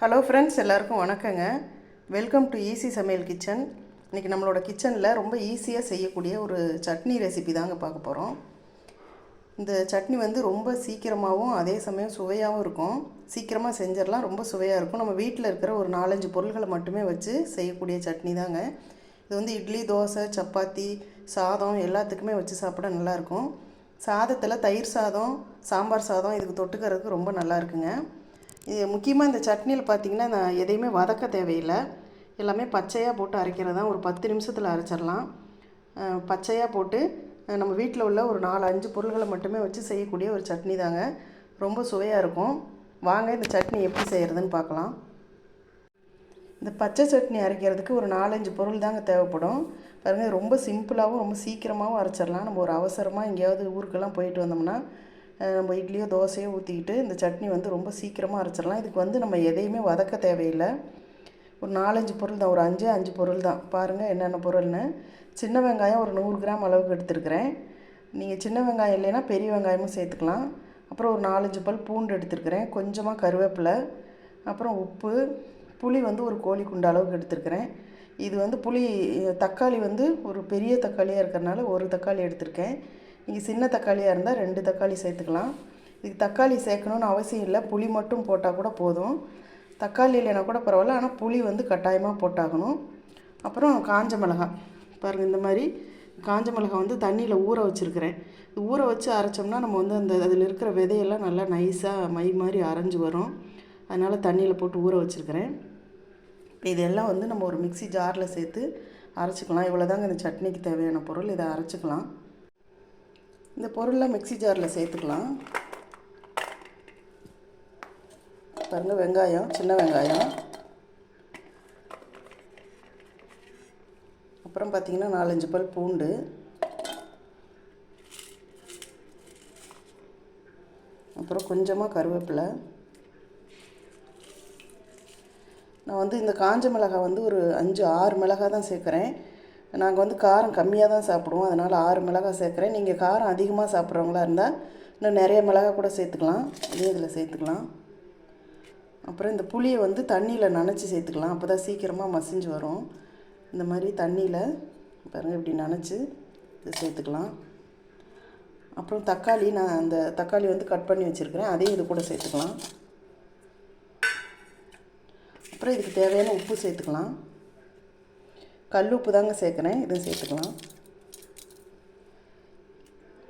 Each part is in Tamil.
ஹலோ ஃப்ரெண்ட்ஸ் எல்லாருக்கும் வணக்கங்க. வெல்கம் டு ஈஸி சமையல் கிச்சன் இன்றைக்கி நம்மளோட கிச்சனில் ரொம்ப ஈஸியாக செய்யக்கூடிய ஒரு சட்னி ரெசிபி தாங்க பார்க்க போகிறோம் இந்த சட்னி வந்து ரொம்ப சீக்கிரமாகவும் அதே சமயம் சுவையாகவும் இருக்கும். சீக்கிரமாக செஞ்சிடலாம் ரொம்ப சுவையாக இருக்கும். நம்ம வீட்டில் இருக்கிற ஒரு நாலஞ்சு பொருள்களை மட்டுமே வச்சு செய்யக்கூடிய சட்னி தாங்க. இது வந்து இட்லி தோசை சப்பாத்தி சாதம் எல்லாத்துக்குமே வச்சு சாப்பிட நல்லாயிருக்கும் சாதத்தில் தயிர் சாதம் சாம்பார் சாதம் இதுக்கு தொட்டுக்கிறதுக்கு ரொம்ப நல்லா இருக்குங்க. இது முக்கியமாக இந்த சட்னியில் பார்த்தீங்கன்னா நான் எதையுமே வதக்க தேவையில்லை. எல்லாமே பச்சையாக போட்டு அரைக்கிறது தான் ஒரு பத்து நிமிஷத்தில் அரைச்சிடலாம். பச்சையாக போட்டு நம்ம வீட்டில் உள்ள ஒரு நாலு அஞ்சு பொருள்களை மட்டுமே வச்சு செய்யக்கூடிய ஒரு சட்னி தாங்க. ரொம்ப சுவையாக இருக்கும். வாங்க இந்த சட்னி எப்படி செய்கிறதுன்னு பார்க்கலாம் இந்த பச்சை சட்னி அரைக்கிறதுக்கு ஒரு நாலஞ்சு பொருள் தாங்க தேவைப்படும். பாருங்கள் ரொம்ப சிம்பிளாகவும் ரொம்ப சீக்கிரமாகவும் அரைச்சிடலாம். நம்ம ஒரு அவசரமாக எங்கேயாவது ஊருக்கெல்லாம் போயிட்டு வந்தோம்னா நம்ம இட்லியோ தோசையோ ஊற்றிக்கிட்டு இந்த சட்னி வந்து ரொம்ப சீக்கிரமாக அரைச்சிடலாம். இதுக்கு வந்து நம்ம எதையுமே வதக்க தேவையில்லை. ஒரு நாலஞ்சு பொருள் தான் ஒரு அஞ்சு அஞ்சு பொருள் தான். பாருங்கள் என்னென்ன பொருள்னு. சின்ன வெங்காயம் ஒரு நூறு கிராம் அளவுக்கு எடுத்துருக்கிறேன். நீங்கள் சின்ன வெங்காயம் இல்லைன்னா பெரிய வெங்காயமும் சேர்த்துக்கலாம். அப்புறம் ஒரு நாலஞ்சு பல் பூண்டு எடுத்துருக்கிறேன். கொஞ்சமாக கருவேப்பிலை அப்புறம் உப்பு புளி வந்து ஒரு கோழி குண்டு அளவுக்கு எடுத்துருக்கிறேன். இது வந்து புளி தக்காளி வந்து ஒரு பெரிய தக்காளியாக இருக்கிறனால ஒரு தக்காளி எடுத்திருக்கேன். நீங்கள் சின்ன தக்காளியாக இருந்தால் ரெண்டு தக்காளி சேர்த்துக்கலாம். இதுக்கு தக்காளி சேர்க்கணுன்னு அவசியம் இல்லை. புளி மட்டும் போட்டால் கூட போதும். தக்காளி இல்லைனா கூட பரவாயில்ல. ஆனால் புளி வந்து கட்டாயமாக போட்டாகணும். அப்புறம் காஞ்ச மிளகாய். பாருங்கள் இந்த மாதிரி காஞ்ச மிளகாய் வந்து தண்ணியில் ஊற வச்சுருக்கிறேன். ஊற வச்சு அரைச்சோம்னா நம்ம வந்து அந்த அதில் இருக்கிற விதையெல்லாம் நல்லா நைஸாக மை மாதிரி அரைஞ்சு வரும். அதனால் தண்ணியில் போட்டு ஊற வச்சுருக்கிறேன். இப்போ இதெல்லாம் வந்து நம்ம ஒரு மிக்ஸி ஜாரில் சேர்த்து அரைச்சிக்கலாம். இவ்வளோதாங்க இந்த சட்னிக்கு தேவையான பொருள். இதை அரைச்சிக்கலாம். இந்த பொருள்லாம் மிக்ஸி ஜாரில் சேர்த்துக்கலாம். பாருங்கள் வெங்காயம் சின்ன வெங்காயம். அப்புறம் பார்த்திங்கன்னா நாலஞ்சு பல் பூண்டு. அப்புறம் கொஞ்சமாக கருவேப்பிலை. நான் வந்து இந்த காஞ்ச மிளகாய் வந்து ஒரு அஞ்சு ஆறு மிளகாய் தான் சேர்க்குறேன். நாங்கள் வந்து காரம் கம்மியாக தான் சாப்பிடுவோம். அதனால் ஆறு மிளகாய் சேர்க்குறேன். நீங்கள் காரம் அதிகமாக சாப்பிட்றவங்களா இருந்தால் இன்னும் நிறைய மிளகாய் கூட சேர்த்துக்கலாம். இதே இதில் சேர்த்துக்கலாம். அப்புறம் இந்த புளியை வந்து தண்ணியில் நனைச்சி சேர்த்துக்கலாம். அப்போ தான் சீக்கிரமாக மசிஞ்சு வரும். இந்த மாதிரி தண்ணியில் பாருங்கள் இப்படி நனைச்சி இது சேர்த்துக்கலாம். அப்புறம் தக்காளி நான் அந்த தக்காளி வந்து கட் பண்ணி வச்சுருக்கிறேன். அதையும் இது கூட சேர்த்துக்கலாம். அப்புறம் இதுக்கு தேவையான உப்பு சேர்த்துக்கலாம். கல் உப்பு தாங்க சேர்க்குறேன். இதை சேர்த்துக்கலாம்.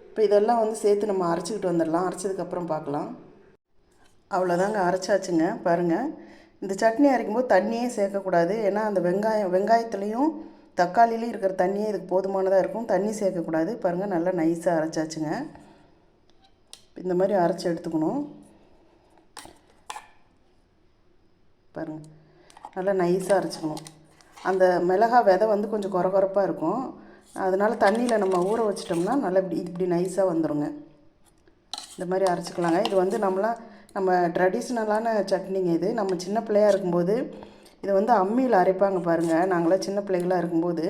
இப்போ இதெல்லாம் வந்து சேர்த்து நம்ம அரைச்சிக்கிட்டு வந்துடலாம். அரைச்சதுக்கப்புறம் பார்க்கலாம். அவ்வளோதாங்க அரைச்சாச்சுங்க. பாருங்கள் இந்த சட்னி அரைக்கும்போது தண்ணியே சேர்க்கக்கூடாது. ஏன்னா அந்த வெங்காயம் வெங்காயத்துலேயும் தக்காளிலையும் இருக்கிற தண்ணியே இதுக்கு போதுமானதாக இருக்கும். தண்ணி சேர்க்கக்கூடாது. பாருங்கள் நல்லா நைஸாக அரைச்சாச்சுங்க. இந்த மாதிரி அரைச்சி எடுத்துக்கணும். பாருங்கள் நல்லா நைஸாக அரைச்சிக்கணும். அந்த மிளகா விதை வந்து கொஞ்சம் குறகுறப்பாக இருக்கும். அதனால் தண்ணியில் நம்ம ஊற வச்சிட்டோம்னா நல்லா இப்படி இப்படி நைஸாக வந்துடுங்க இந்த மாதிரி அரைச்சிக்கலாங்க. இது வந்து நம்மளாம் நம்ம ட்ரெடிஷ்னலான சட்னிங்க இது. நம்ம சின்ன பிள்ளையாக இருக்கும்போது இதை வந்து அம்மியில் அரைப்பாங்க பாருங்கள் நாங்களாம் சின்ன பிள்ளைகளாக இருக்கும்போது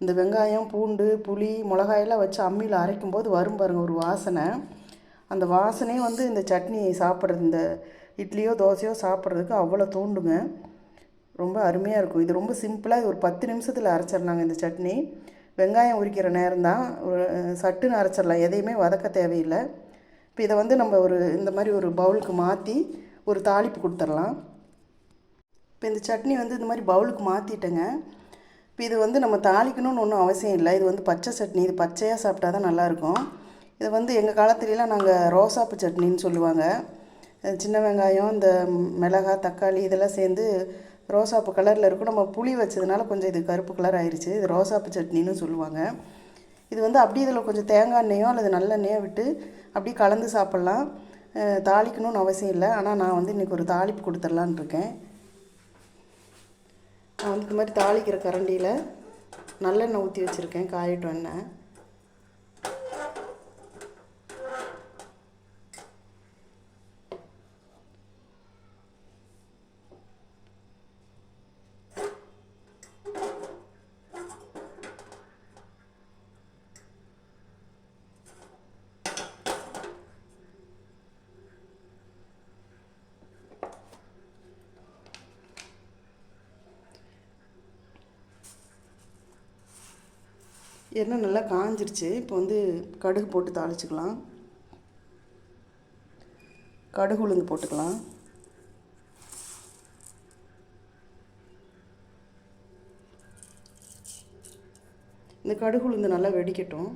இந்த வெங்காயம் பூண்டு புளி மிளகாயெல்லாம் வச்சு அம்மியில் அரைக்கும்போது வரும் பாருங்கள் ஒரு வாசனை. அந்த வாசனையே வந்து இந்த சட்னி சாப்பிட்றது இந்த இட்லியோ தோசையோ சாப்பிட்றதுக்கு அவ்வளோ தூண்டுங்க. ரொம்ப அருமையாக இருக்கும். இது ரொம்ப சிம்பிளாக இது ஒரு பத்து நிமிஷத்தில் அரைச்சிடலாங்க இந்த சட்னி. வெங்காயம் உரிக்கிற நேரம் தான் ஒரு சட்டுன்னு அரைச்சிடலாம். எதையுமே வதக்க தேவையில்லை. இப்போ இதை வந்து நம்ம ஒரு இந்த மாதிரி ஒரு பவுலுக்கு மாற்றி ஒரு தாளிப்பு கொடுத்துடலாம். இப்போ இந்த சட்னி வந்து இந்த மாதிரி பவுலுக்கு மாற்றிட்டேங்க இப்போ இது வந்து நம்ம தாளிக்கணும்னு ஒன்றும் அவசியம் இல்லை. இது வந்து பச்சை சட்னி. இது பச்சையாக சாப்பிட்டா தான் நல்லாயிருக்கும் இது வந்து எங்கள் காலத்துலலாம் நாங்கள் ரோசாப்பு சட்னின்னு சொல்லுவாங்க. சின்ன வெங்காயம் இந்த மிளகாய் தக்காளி இதெல்லாம் சேர்ந்து ரோசாப்பு கலரில் இருக்கும். நம்ம புளி வச்சதுனால கொஞ்சம் இது கருப்பு கலர் ஆயிடுச்சு இது ரோசாப்பு சட்னின்னு சொல்லுவாங்க. இது வந்து அப்படியே இதில் கொஞ்சம் தேங்காய் எண்ணெயோ அல்லது நல்லெண்ணெயோ விட்டு அப்படியே கலந்து சாப்பிட்லாம். தாளிக்கணும்னு அவசியம் இல்லை. ஆனால் நான் வந்து இன்றைக்கி ஒரு தாளிப்பு கொடுத்துர்லான்னு இருக்கேன். நான் வந்து இது மாதிரி தாளிக்கிற கரண்டியில் நல்லெண்ணெய் ஊற்றி வச்சுருக்கேன். காயட்டும் எண்ணெய். எண்ணெய் நல்லா காஞ்சிருச்சு. இப்போ வந்து கடுகு போட்டு தாளிச்சுக்கலாம். கடுகு உளுந்து போட்டுக்கலாம். இந்த கடுகு உளுந்து நல்லா வெடிக்கட்டும்.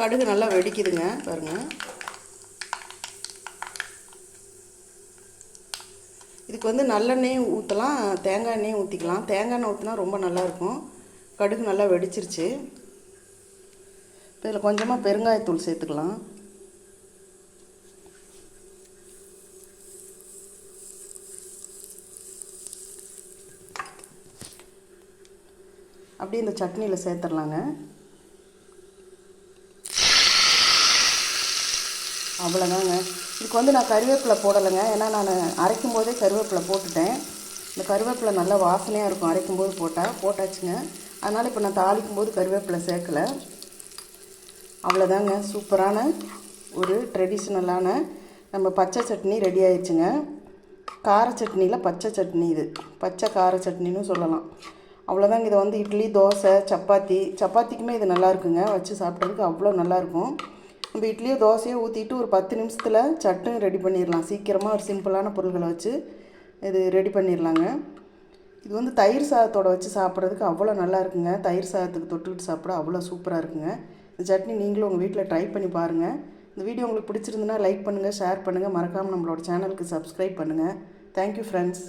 கடுகு நல்லா வெடிக்குதுங்க பாருங்கள் இதுக்கு வந்து நல்லெண்ணெயும் ஊற்றலாம் தேங்காய் எண்ணெயும் ஊற்றிக்கலாம் தேங்காய் எண்ணெய் ஊற்றினா ரொம்ப நல்லாயிருக்கும். கடுகு நல்லா வெடிச்சிருச்சு. இப்போ இதில் கொஞ்சமாக பெருங்காயத்தூள் சேர்த்துக்கலாம். அப்படியே இந்த சட்னியில் சேர்த்துடலாங்க. அவ்வளோதாங்க இதுக்கு வந்து நான் கருவேப்பிலை போடலைங்க. ஏன்னா நான் அரைக்கும் போதே கருவேப்பிலை போட்டுட்டேன். இந்த கருவேப்பிலை நல்லா வாசனையாக இருக்கும். அரைக்கும் போது போட்டால் போட்டாச்சுங்க. அதனால் இப்போ நான் தாளிக்கும் போது கருவேப்பிலை சேர்க்கலை. அவ்வளோதாங்க சூப்பரான ஒரு ட்ரெடிஷ்னலான நம்ம பச்சை சட்னி ரெடி ஆயிடுச்சுங்க. கார சட்னியில் பச்சை சட்னி இது. பச்சை கார சட்னின்னு சொல்லலாம். அவ்வளோதாங்க இதை வந்து இட்லி தோசை சப்பாத்தி. சப்பாத்திக்குமே இது நல்லா இருக்குங்க. வச்சு சாப்பிட்றதுக்கு அவ்வளோ நல்லாயிருக்கும் நம்ம இட்லியோ தோசையோ ஊற்றிட்டு ஒரு பத்து நிமிஷத்தில் சட்னி ரெடி பண்ணிடலாம். சீக்கிரமாக ஒரு சிம்பிளான பொருள்களை வச்சு இது ரெடி பண்ணிடலாங்க. இது வந்து தயிர் சாதத்தோட வச்சு சாப்பிட்றதுக்கு அவ்வளோ நல்லா இருக்குங்க. தயிர் சாதத்துக்கு தொட்டுக்கிட்டு சாப்பிட அவ்வளோ சூப்பராக இருக்குங்க. இந்த சட்னி நீங்களும் உங்கள் வீட்டில் ட்ரை பண்ணி பாருங்கள் இந்த வீடியோ உங்களுக்கு பிடிச்சிருந்துன்னா லைக் பண்ணுங்கள் ஷேர் பண்ணுங்கள் மறக்காமல் நம்மளோட சேனலுக்கு சப்ஸ்கிரைப் பண்ணுங்கள் தேங்க்யூ ஃப்ரெண்ட்ஸ்